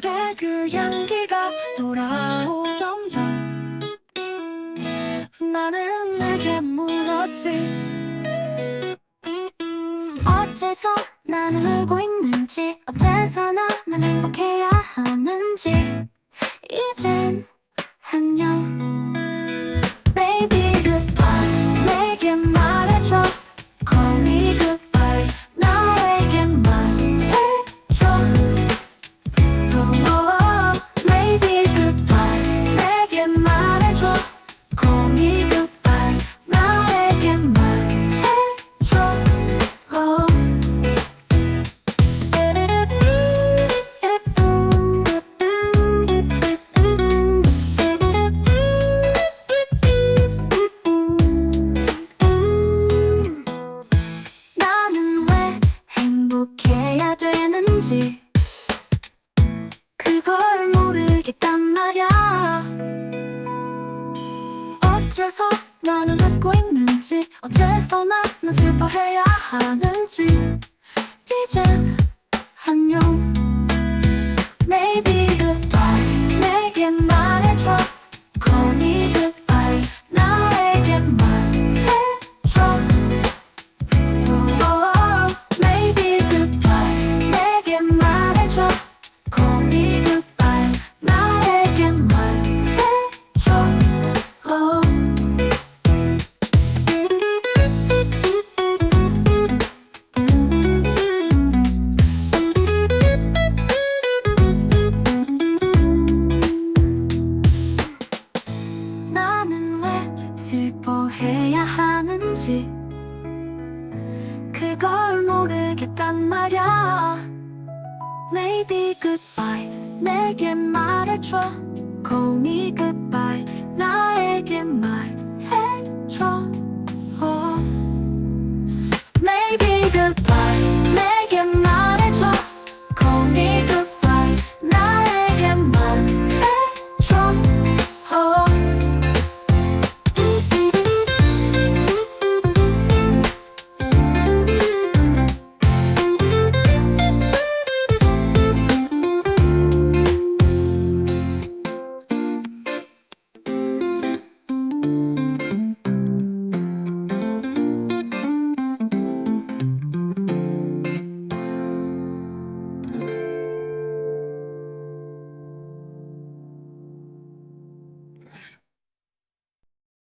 그래 그 향기가 돌아오던 밤 나는 내게 물었지. 어째서 나는 울고 있는지 어째서 나는 행복해야 하는 어째서 나는 웃고 있는지 어째서 나는 슬퍼해야 하는지. 이젠 하는지 그걸 모르겠단 말야 Maybe goodbye 내게 말해줘 말